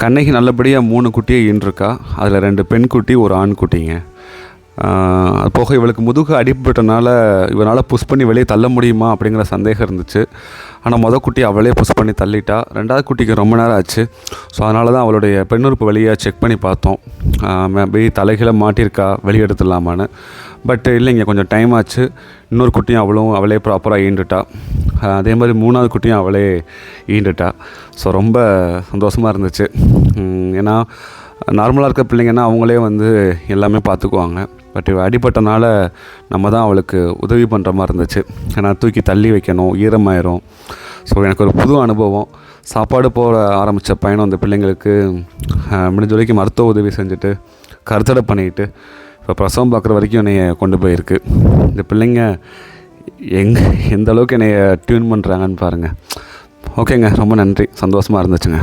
கண்ணகி நல்லபடியாக மூணு குட்டியை ஈன்றிருக்கா. அதில் ரெண்டு பெண் குட்டி ஒரு ஆண் குட்டிங்க. அது போக இவளுக்கு முதுகு அடிபட்டனால இவனால் புஷ் பண்ணி வெளியே தள்ள முடியுமா அப்படிங்கிற சந்தேகம் இருந்துச்சு. ஆனால் மொதல் குட்டி அவளே புஷ் பண்ணி தள்ளிட்டா. ரெண்டாவது குட்டிக்கு ரொம்ப நேரம் ஆச்சு. ஸோ அதனால தான் அவளுடைய பெண்ணுறுப்பு வழியாக செக் பண்ணி பார்த்தோம். மேபி தலைகளை மாட்டியிருக்கா வெளியே எடுத்துடலாமான்னு. பட் இல்லைங்க கொஞ்சம் டைம் ஆச்சு. இன்னொரு குட்டியும் அவளும் அவளே ப்ராப்பராக ஈண்டுட்டா அதே மாதிரி மூணாவது குட்டியும் அவளே ஈண்டுட்டா. ஸோ ரொம்ப சந்தோஷமாக இருந்துச்சு. ஏன்னா நார்மலாக இருக்க பிள்ளைங்கன்னா அவங்களே வந்து எல்லாமே பார்த்துக்குவாங்க. பட் இவள் அடிபட்டனால நம்ம தான் அவளுக்கு உதவி பண்ணுற மாதிரி இருந்துச்சு. ஏன்னா தூக்கி தள்ளி வைக்கணும் ஈரமாயிரும். ஸோ எனக்கு ஒரு புது அனுபவம். சாப்பாடு போட ஆரம்பித்த பயணம் அந்த பிள்ளைங்களுக்கு முடிஞ்ச வரைக்கும் மருத்துவ உதவி செஞ்சுட்டு கருத்தடை பண்ணிக்கிட்டு இப்போ பிரசவம் பார்க்குற வரைக்கும் என்னைய கொண்டு போயிருக்கு. இந்த பிள்ளைங்க எங் எந்த அளவுக்கு என்னைய டியூன் பண்ணுறாங்கன்னு பாருங்கள் ஓகேங்க ரொம்ப நன்றி. சந்தோஷமாக இருந்துச்சுங்க.